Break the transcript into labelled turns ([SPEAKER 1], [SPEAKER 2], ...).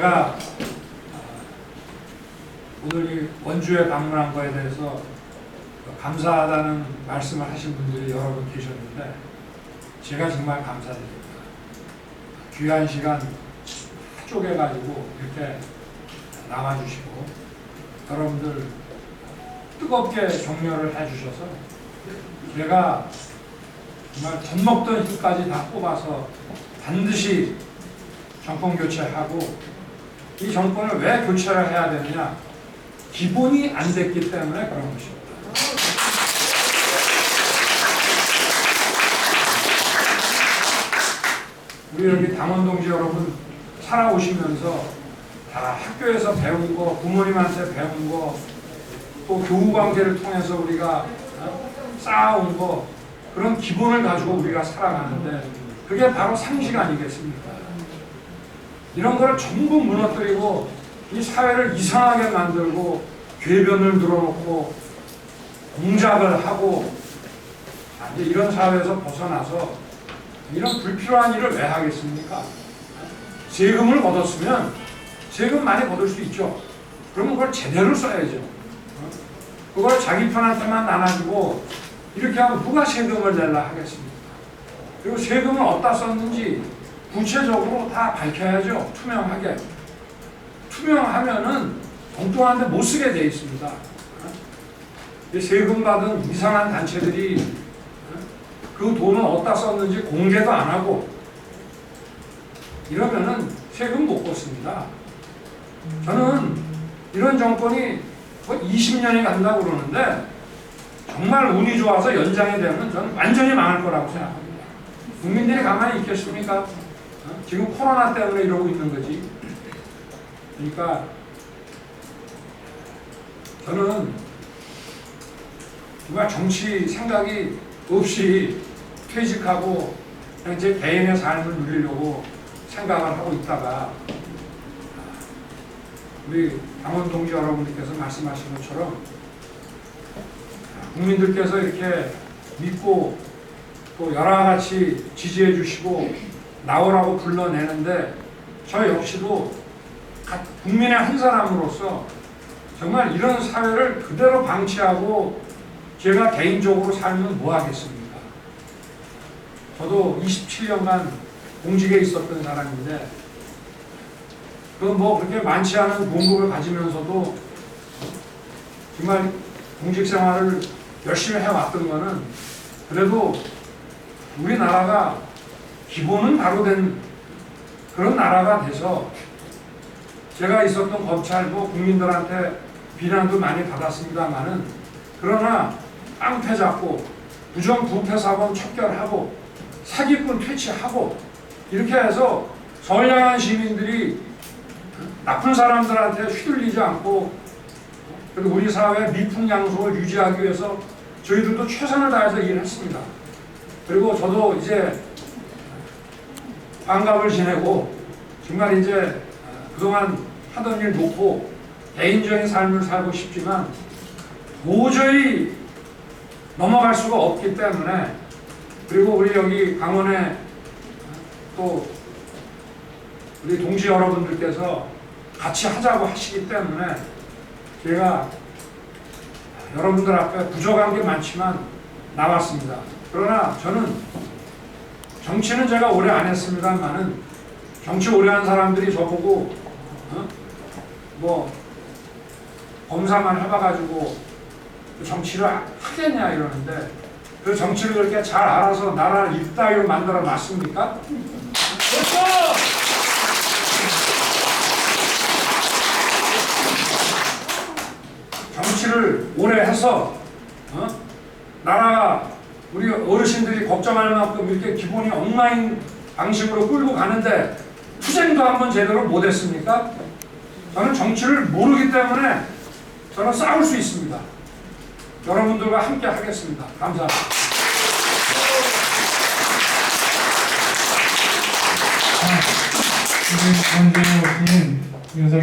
[SPEAKER 1] 제가 어, 오늘 이 원주에 방문한 거에 대해서 감사하다는 말씀을 하신 분들이 여러 분 계셨는데 제가 정말 감사드립니다. 귀한 시간 쪼개가지고 이렇게 나와주시고 여러분들 뜨겁게 격려를 해주셔서 제가 정말 젖먹던 힘까지 다 뽑아서 반드시 정권 교체하고 이 정권을 왜 교체를 해야 되느냐 기본이 안 됐기 때문에 그런 것입니다. 우리 여기 당원 동지 여러분 살아오시면서 다 학교에서 배운 거, 부모님한테 배운 거, 또 교우 관계를 통해서 우리가 어? 쌓아온 거 그런 기본을 가지고 우리가 살아가는데 그게 바로 상식 아니겠습니까? 이런 거를 전부 무너뜨리고 이 사회를 이상하게 만들고 궤변을 늘어놓고 공작을 하고 아, 이제 이런 사회에서 벗어나서 이런 불필요한 일을 왜 하겠습니까? 세금을 걷었으면 세금 많이 걷을 수 있죠. 그러면 그걸 제대로 써야죠. 어? 그걸 자기 편한테만 나눠주고 이렇게 하면 누가 세금을 내려 하겠습니까? 그리고 세금을 어디다 썼는지 구체적으로 다 밝혀야죠. 투명하게. 투명하면은 엉뚱한데 못 쓰게 돼 있습니다. 어? 이 세금 받은 이상한 단체들이 어? 그 돈은 어디다 썼는지 공개도 안 하고 이러면은 세금 못 걷습니다. 저는 이런 정권이 거의 20년이 간다고 그러는데 정말 운이 좋아서 연장이 되면 저는 완전히 망할 거라고 생각합니다. 국민들이 가만히 있겠습니까? 어? 지금 코로나 때문에 이러고 있는 거지. 그러니까 저는 정말 정치 생각이 없이 퇴직하고 그냥 제 개인의 삶을 누리려고 생각을 하고 있다가 우리 당원 동지 여러분들께서 말씀하신 것처럼 국민들께서 이렇게 믿고 또 여러 가지 지지해 주시고 나오라고 불러내는데 저 역시도 각 국민의 한 사람으로서 정말 이런 사회를 그대로 방치하고 제가 개인적으로 살면 뭐 하겠습니까? 저도 27년간 공직에 있었던 사람인데 그 뭐 그렇게 많지 않은 공급을 가지면서도 정말 공직 생활을 열심히 해왔던 거는 그래도 우리나라가 기본은 바로 된 그런 나라가 돼서 제가 있었던 검찰도 국민들한테 비난도 많이 받았습니다만은 그러나 깡패 잡고 부정부패 사범 척결하고 사기꾼 퇴치하고 이렇게 해서 선량한 시민들이 나쁜 사람들한테 휘둘리지 않고 그리고 우리 사회 미풍양속을 유지하기 위해서 저희들도 최선을 다해서 일했습니다. 그리고 저도 이제 반갑을 지내고 정말 이제 그동안 하던 일 놓고 개인적인 삶을 살고 싶지만 도저히 넘어갈 수가 없기 때문에 그리고 우리 여기 강원에 또 우리 동지 여러분들께서 같이 하자고 하시기 때문에 제가 여러분들 앞에 부족한 게 많지만 나왔습니다. 그러나 저는 정치는 제가 오래 안 했습니다만은 정치 오래 한 사람들이 저보고 어? 뭐 검사만 해봐가지고 정치를 하겠냐 이러는데 그 정치를 그렇게 잘 알아서 나라를 이따위로 만들어 놨습니까? 그렇죠! 정치를 오래 해서 어? 나라 우리 어르신들이 걱정할 만큼 이렇게 기본이 엉망인 방식으로 끌고 가는데 투쟁도 한번 제대로 못했습니까? 저는 정치를 모르기 때문에 저는 싸울 수 있습니다. 여러분들과 함께 하겠습니다. 감사합니다.
[SPEAKER 2] 우리 원재호 씨는 윤석열